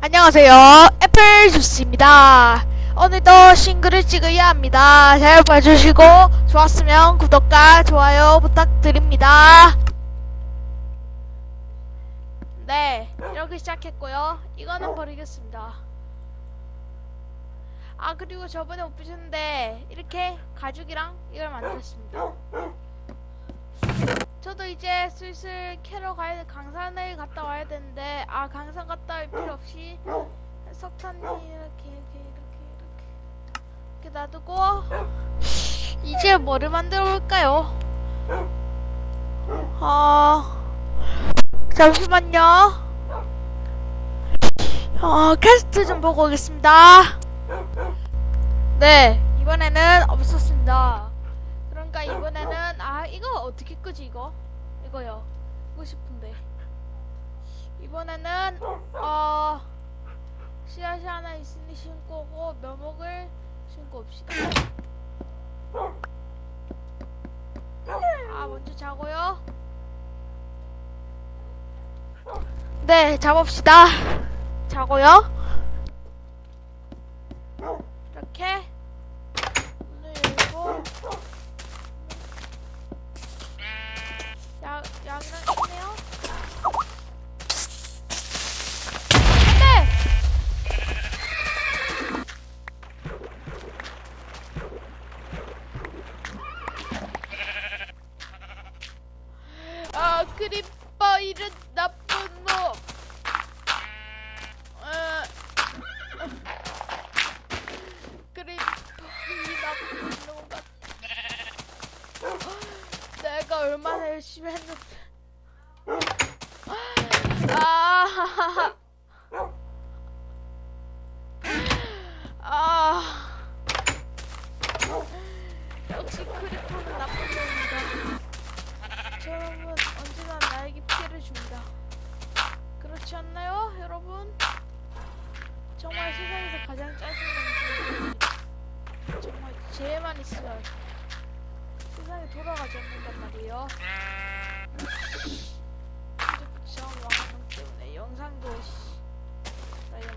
안녕하세요. 애플 주스입니다. 오늘도 싱글을 찍어야 합니다. 잘 봐주시고 좋았으면 구독과 좋아요 부탁드립니다. 네, 이렇게 시작했고요. 이거는 버리겠습니다. 아 그리고 저번에 못 보셨는데 이렇게 가죽이랑 이걸 만들었습니다. 저도 이제 슬슬 캐러 가야 돼. 강산을 갔다 와야 되는데 아 강산 갔다 올 필요 없이 석탄이 이렇게 이렇게 이렇게 이렇게 놔두고 이제 뭐를 만들어 볼까요? 아 잠시만요. 어 캐스트 좀 보고 오겠습니다. 네 이번에는 없었습니다. 그러니까 이번에는 아 이거 어떻게 끄지 이거 이거요 끄고 싶은데. 이번에는 어 씨앗이 하나 있으니 심고 오고 묘목을 심고 옵시다. 아 먼저 자고요. 네 잡읍시다. 자고요. 이렇게 열심히 했는데. 아, 아, 역시 크리퍼는 나쁜 놈이다. 저놈은 언제나 나에게 피해를 줍니다. 그렇지 않나요, 여러분? 정말 세상에서 가장 짜증나는 게 정말 죄만 있으면 세상이 돌아가지 않는단 말이에요. 핸드폰 왕하는 때문에 영상도 씨, 날려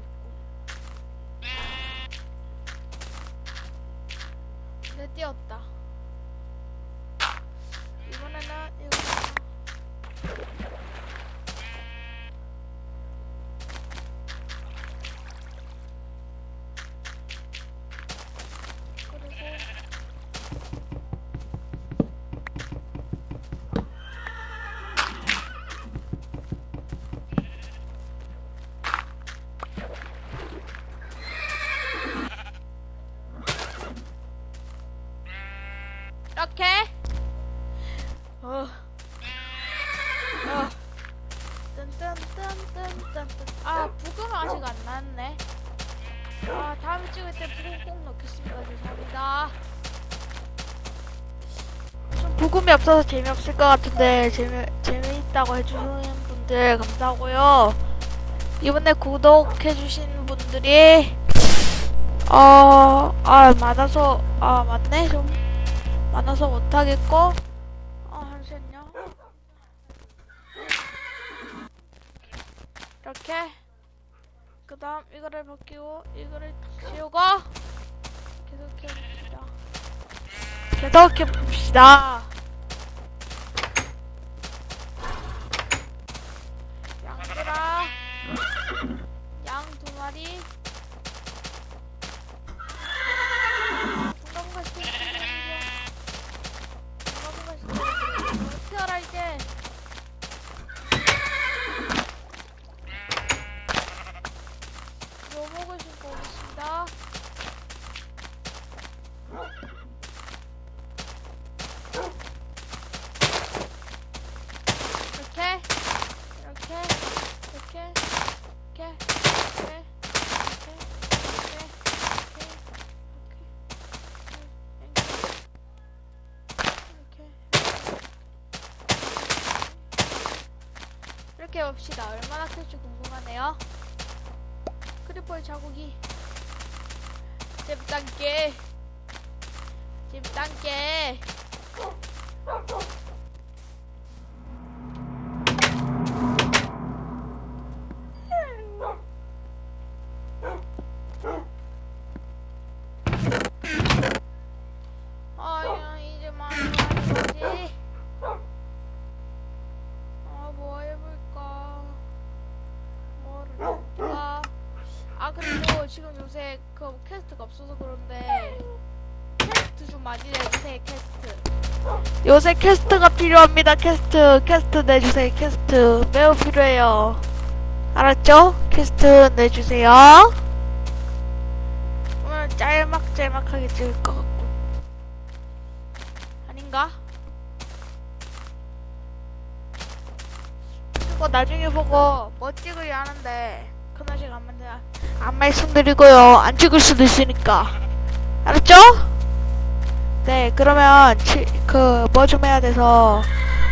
이렇게 어. 어. 뜬뜬뜬뜬뜬뜬 아 부금 아직 안 나왔네 아 다음에 찍을 때 부금 꼭 넣겠습니다 죄송합니다 좀 부금이 없어서 재미없을 것 같은데 재미, 재미있다고 해주시는 분들 감사하고요 이번에 구독해주신 분들이 어, 아, 많아서, 아, 맞네, 좀. 많아서 못하겠고? 어 잠시만요? 이렇게. 그 다음 이거를 벗기고 이거를 탁 씌우고 계속 해 봅시다. 계속 해 봅시다 이렇게 봅시다. 얼마나 클지 궁금하네요. 크리퍼의 자국이 잽단계 잽단계 지금 요새 그 캐스트가 없어서 그런데 캐스트 좀 많이 내주세요 캐스트. 요새 캐스트가 필요합니다 캐스트. 캐스트 내주세요 캐스트. 매우 필요해요. 알았죠? 캐스트 내주세요. 오늘 짤막짤막하게 찍을 것 같고. 아닌가? 이거 나중에 보고 뭐 찍으려 하는데 그날 시간 안, 만나- 안 말씀드리고요. 안 찍을 수도 있으니까. 알았죠? 네 그러면 그뭐 좀 해야 돼서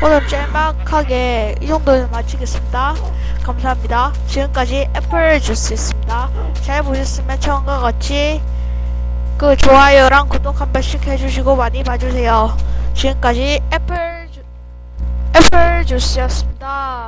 오늘 짤막하게 이 정도에서 마치겠습니다. 감사합니다. 지금까지 애플 주스였습니다. 잘 보셨으면 처음과 같이 그 좋아요랑 구독 한 번씩 해주시고 많이 봐주세요. 지금까지 애플 주 애플 주스였습니다